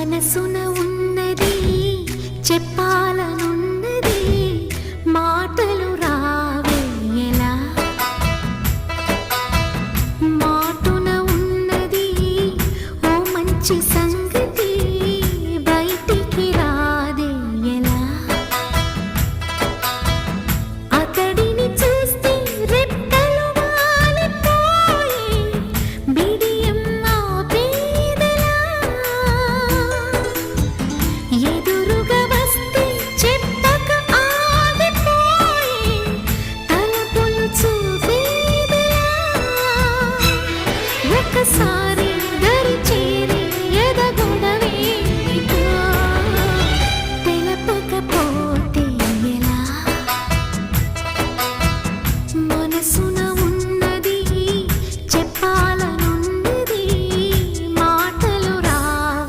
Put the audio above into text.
మనసున ఉన్నది చెప్పాలనున్నది మాటలు రావేలా మాటున ఉన్నది ఓ మంచి